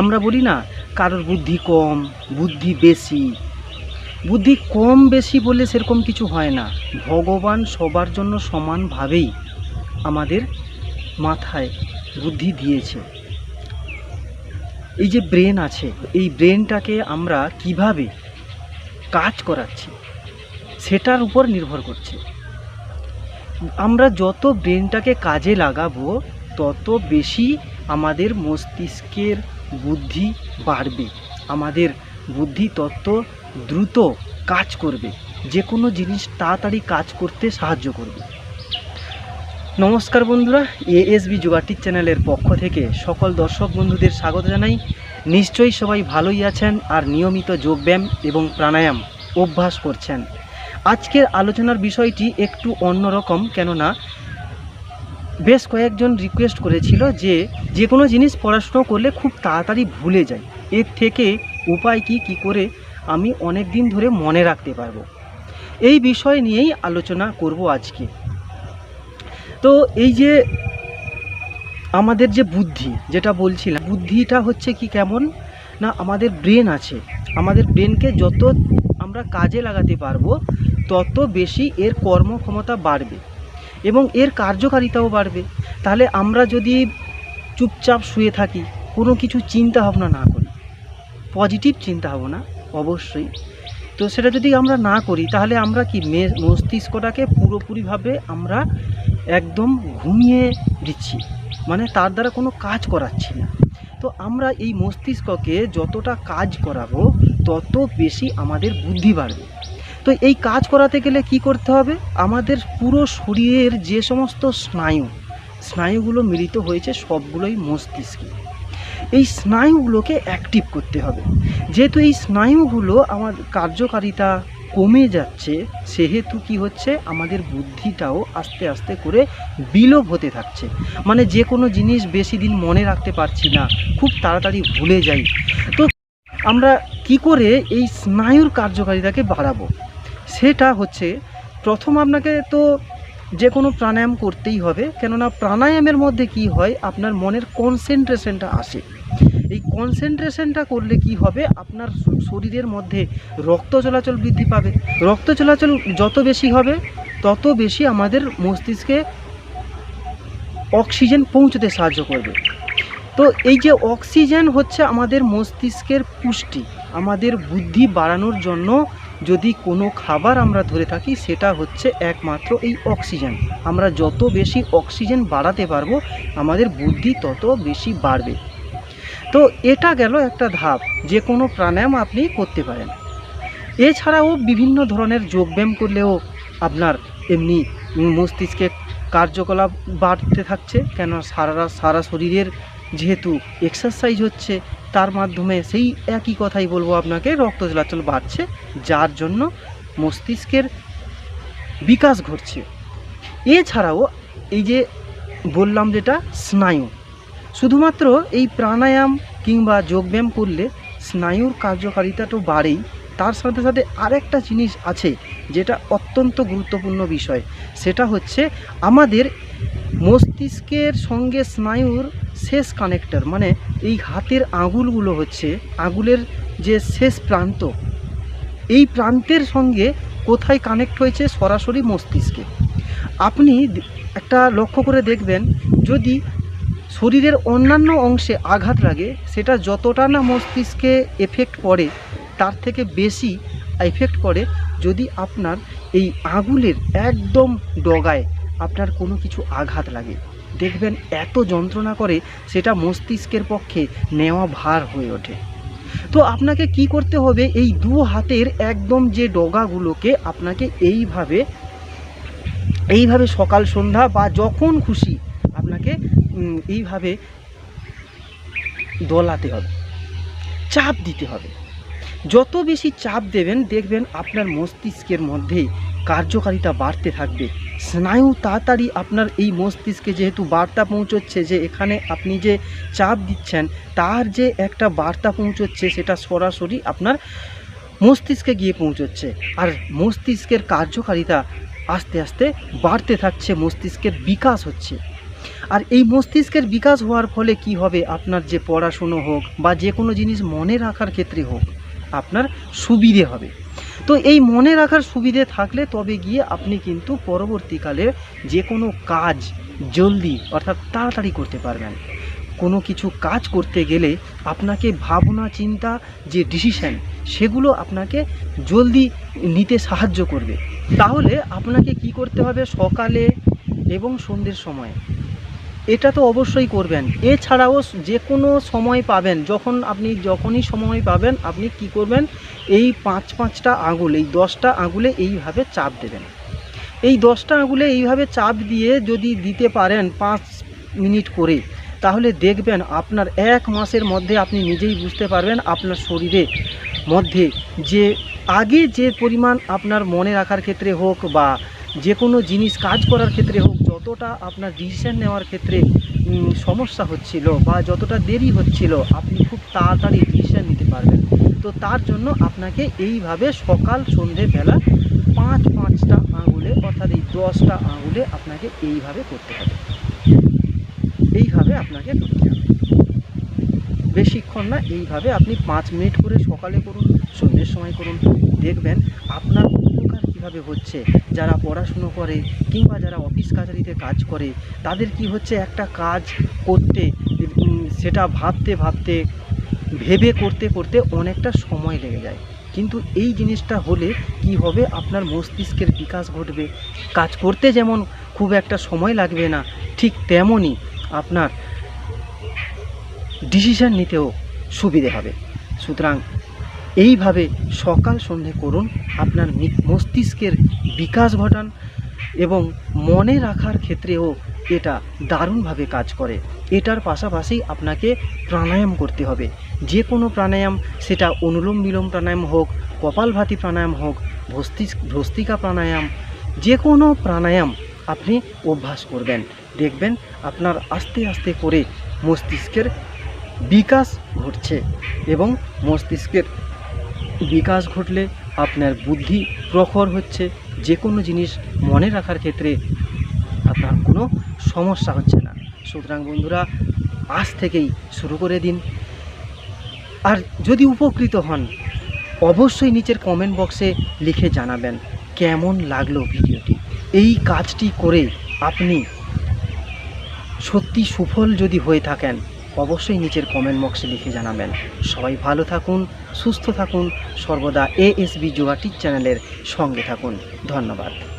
আমরা বলি না, কারোর বুদ্ধি কম, বুদ্ধি বেশি। বুদ্ধি কম বেশি বলে সেরকম কিছু হয় না। ভগবান সবার জন্য সমানভাবেই আমাদের মাথায় বুদ্ধি দিয়েছে। এই যে ব্রেন আছে, এই ব্রেনটাকে আমরা কীভাবে কাজ করাচ্ছি, সেটার উপর নির্ভর করছে। আমরা যত ব্রেনটাকে কাজে লাগাবো, তত বেশি আমাদের মস্তিষ্কের বুদ্ধি বাড়বে, আমাদের বুদ্ধি তত দ্রুত কাজ করবে যে কোনো জিনিস তাড়াতাড়ি কাজ করতে সাহায্য করবে। নমস্কার বন্ধুরা, এএসবি যোগাটিক চ্যানেলের পক্ষ থেকে সকল দর্শক বন্ধুদের স্বাগত জানাই। নিশ্চয়ই সবাই ভালোই আছেন আর নিয়মিত যোগব্যায়াম এবং প্রাণায়াম অভ্যাস করছেন। আজকের আলোচনার বিষয়টি একটু অন্যরকম, কেননা বেশ কয়েকজন রিকোয়েস্ট করেছিল যে যে কোনো জিনিস পড়াশুনো করলে খুব তাড়াতাড়ি ভুলে যায় এর থেকে উপায় কি কি করে আমি অনেক দিন ধরে মনে রাখতে পারব? এই বিষয় নিয়েই আলোচনা করব আজকে। তো এই যে আমাদের যে বুদ্ধি, যেটা বলছিলাম, বুদ্ধিটা হচ্ছে কি কেমন? না, আমাদের ব্রেন আছে। আমাদের ব্রেনকে যত আমরা কাজে লাগাতে পারব, তত বেশি এর কর্মক্ষমতা বাড়বে। এবং এর কার্যকারিতাও বাড়বে। তাহলে আমরা যদি চুপচাপ শুয়ে থাকি, কোনো কিছু চিন্তা ভাবনা না করি পজিটিভ চিন্তা ভাবনা অবশ্যই। তো সেটা যদি আমরা না করি, তাহলে আমরা কি মে- মস্তিষ্কটাকে পুরোপুরিভাবে আমরা একদম ঘুমিয়ে দিচ্ছি মানে তার দ্বারা কোনো কাজ করাচ্ছি না। তো আমরা এই মস্তিষ্ককে যতটা কাজ করাবো, তত বেশি আমাদের বুদ্ধি বাড়বে। তো এই কাজ করাতে গেলে কি করতে হবে? আমাদের পুরো শরীরের যে সমস্ত স্নায়ু, স্নায়ুগুলো মিলিত হয়েছে সবগুলোই মস্তিষ্কে। এই স্নায়ুগুলোকে অ্যাক্টিভ করতে হবে। যেহেতু এই স্নায়ুগুলো আমার কার্যকারিতা কমে যাচ্ছে, সেহেতু কি হচ্ছে? আমাদের বুদ্ধিটাও আস্তে আস্তে করে বিলোপ হতে থাকছে। মানে যে কোনো জিনিস বেশি দিন মনে রাখতে পারছি না, খুব তাড়াতাড়ি ভুলে যাই। তো আমরা কি করে এই স্নায়ুর কার্যকারিতাকে বাড়াবো? সেটা হচ্ছে, প্রথম আপনাকে তো যে কোনো প্রাণায়াম করতেই হবে, কেননা প্রাণায়ামের মধ্যে কি হয়, আপনার মনের কনসেন্ট্রেশনটা আসে। এই কনসেন্ট্রেশনটা করলে কি হবে, আপনার শরীরের মধ্যে রক্ত চলাচল বৃদ্ধি পাবে। রক্ত চলাচল যত বেশি হবে, তত বেশি আমাদের মস্তিষ্কে অক্সিজেন পৌঁছতে সাহায্য করবে। তো এই যে অক্সিজেন হচ্ছে আমাদের মস্তিষ্কের পুষ্টি, আমাদের বুদ্ধি বাড়ানোর জন্য যদি কোনো খাবার আমরা ধরে থাকি, সেটা হচ্ছে একমাত্র এই অক্সিজেন। আমরা যত বেশি অক্সিজেন বাড়াতে পারব, আমাদের বুদ্ধি তত বেশি বাড়বে। তো এটা গেল একটা ধাপ, যে কোনো প্রাণায়াম আপনি করতে পারেন। এছাড়াও বিভিন্ন ধরনের যোগব্যায়াম করলেও আপনার এমনি মস্তিষ্কে কার্যকলাপ বাড়তে থাকছে কেন সারা সারা শরীরের যেহেতু এক্সারসাইজ হচ্ছে তার মাধ্যমে সেই একই কথাই বলব আপনাকে, রক্ত চলাচল বাড়ছে, যার জন্য মস্তিষ্কের বিকাশ ঘটছে। এছাড়াও এই যে বললাম যেটা, স্নায়ু। শুধুমাত্র এই প্রাণায়াম কিংবা যোগব্যায়াম করলে স্নায়ুর কার্যকারিতা তো বাড়েই, তার সাথে সাথে আরেকটা জিনিস আছে যেটা অত্যন্ত গুরুত্বপূর্ণ বিষয়, সেটা হচ্ছে আমাদের মস্তিষ্কের সঙ্গে স্নায়ুর শেষ কানেক্টর মানে এই হাতের আঙুলগুলো হচ্ছে আঙুলের যে শেষ প্রান্ত, এই প্রান্তের সঙ্গে কোথায় কানেক্ট হয়েছে সরাসরি মস্তিষ্কে। আপনি একটা লক্ষ্য করে দেখবেন, যদি শরীরের অন্যান্য অংশে আঘাত লাগে, সেটা যতটা না মস্তিষ্কে এফেক্ট পড়ে, তার থেকে বেশি এফেক্ট পড়ে যদি আপনার এই আঙুলের একদম ডগায় আপনার কোনো কিছু আঘাত লাগে। দেখবেন এত যন্ত্রণা করে সেটা মস্তিষ্কের পক্ষে নেওয়া ভার হয়ে ওঠে। তো আপনাকে কি করতে হবে? এই দু হাতের একদম যে ডগাগুলোকে আপনাকে এইভাবে এইভাবে সকাল সন্ধ্যা বা যখন খুশি আপনাকে এইভাবে দোলাতে হবে। চাপ দিতে হবে। যত বেশি চাপ দেবেন, দেখবেন আপনার মস্তিষ্কের মধ্যে কার্যকারিতা বাড়তে থাকবে। স্নায়ু তাড়াতাড়ি আপনার এই মস্তিষ্কে যেহেতু বার্তা পৌঁছচ্ছে যে এখানে আপনি যে চাপ দিচ্ছেন, তার যে একটা বার্তা পৌঁছচ্ছে সেটা সরাসরি আপনার মস্তিষ্কে গিয়ে পৌঁছচ্ছে। আর মস্তিষ্কের কার্যকারিতা আস্তে আস্তে বাড়তে থাকছে, মস্তিষ্কের বিকাশ হচ্ছে। আর এই মস্তিষ্কের বিকাশ হওয়ার ফলে কি হবে? আপনার যে পড়াশুনো হোক বা যে কোনো জিনিস মনে রাখার ক্ষেত্রে হোক, আপনার সুবিধে হবে। তো এই মনে রাখার সুবিধে থাকলে তবে গিয়ে আপনি কিন্তু পরবর্তীকালে যে কোনো কাজ জলদি অর্থাৎ তাড়াতাড়ি করতে পারবেন। কোনো কিছু কাজ করতে গেলে আপনাকে ভাবনা, চিন্তা, যে ডিসিশন সেগুলো আপনাকে জলদি নিতে সাহায্য করবে। তাহলে আপনাকে কি করতে হবে? সকালে এবং সন্ধ্যের সময়। এটা তো অবশ্যই করবেন। এছাড়াও যে কোনো সময় পাবেন, যখন আপনি যখনই সময় পাবেন, আপনি কি করবেন? এই পাঁচ পাঁচটা আঙুল, এই দশটা আঙুলে এইভাবে চাপ দেবেন। এই দশটা আঙুলে এইভাবে চাপ দিয়ে যদি দিতে পারেন পাঁচ মিনিট করে, তাহলে দেখবেন আপনার এক মাসের মধ্যে আপনি নিজেই বুঝতে পারবেন আপনার শরীরে মধ্যে যে আগে যে পরিমাণ আপনার মনে রাখার ক্ষেত্রে হোক বা যে কোনো জিনিস কাজ করার ক্ষেত্রে হোক, যতটা আপনার ডিসিশন নেওয়ার ক্ষেত্রে সমস্যা হচ্ছিল বা যতটা দেরি হচ্ছিল, আপনি খুব তাড়াতাড়ি ডিসিশান নিতে পারবেন। তো তার জন্য আপনাকে এইভাবে সকাল সন্ধেবেলা পাঁচ, পাঁচটা আঙুলে, অর্থাৎ এই দশটা আঙুলে আপনাকে এইভাবে করতে হবে। এইভাবে আপনাকে করতে হবে। বেশিক্ষণ না, এইভাবে আপনি পাঁচ মিনিট করে সকালে করুন, সন্ধ্যের সময় করুন। দেখবেন আপনার কীভাবে হচ্ছে? যারা পড়াশুনো করে কিংবা যারা অফিস কাছারিতে কাজ করে, তাদের কি হচ্ছে একটা কাজ করতে সেটা ভাবতে ভাবতে, ভেবে করতে করতে অনেকটা সময় লেগে যায়। কিন্তু এই জিনিসটা হলে কি হবে? আপনার মস্তিষ্কের বিকাশ ঘটবে। কাজ করতে যেমন খুব একটা সময় লাগবে না, ঠিক তেমনই আপনার ডিসিশান নিতেও সুবিধে হবে। সুতরাং এইভাবে সকাল সন্ধে করুন আপনার মস্তিষ্কের বিকাশ ঘটান এবং মনে রাখার ক্ষেত্রেও এটা দারুণভাবে কাজ করে। এটার পাশাপাশি আপনাকে প্রাণায়াম করতে হবে। যে কোনো প্রাণায়াম, সেটা অনুলোম বিলোম প্রাণায়াম হোক, কপালভাতি প্রাণায়াম হোক ভস্তিস ভস্তিকা প্রাণায়াম যে কোনো প্রাণায়াম আপনি অভ্যাস করবেন। দেখবেন আপনার আস্তে আস্তে করে মস্তিষ্কের বিকাশ ঘটছে এবং মস্তিষ্কের বিকাশ ঘটলে আপনার বুদ্ধি প্রখর হচ্ছে যে কোনো জিনিস মনে রাখার ক্ষেত্রে আপনার কোনো সমস্যা হচ্ছে না। সুতরাং বন্ধুরা, আজ থেকেই শুরু করে দিন। আর যদি উপকৃত হন, অবশ্যই নিচের কমেন্ট বক্সে লিখে জানাবেন কেমন লাগল ভিডিওটি। এই কাজটি করে আপনি সত্যি সুফল যদি হয়ে থাকেন অবশ্যই নিচের কমেন্ট বক্সে লিখে জানাবেন। সবাই ভালো থাকুন, সুস্থ থাকুন, সর্বদা এএসবি যোগাটির চ্যানেলের সঙ্গে থাকুন। ধন্যবাদ।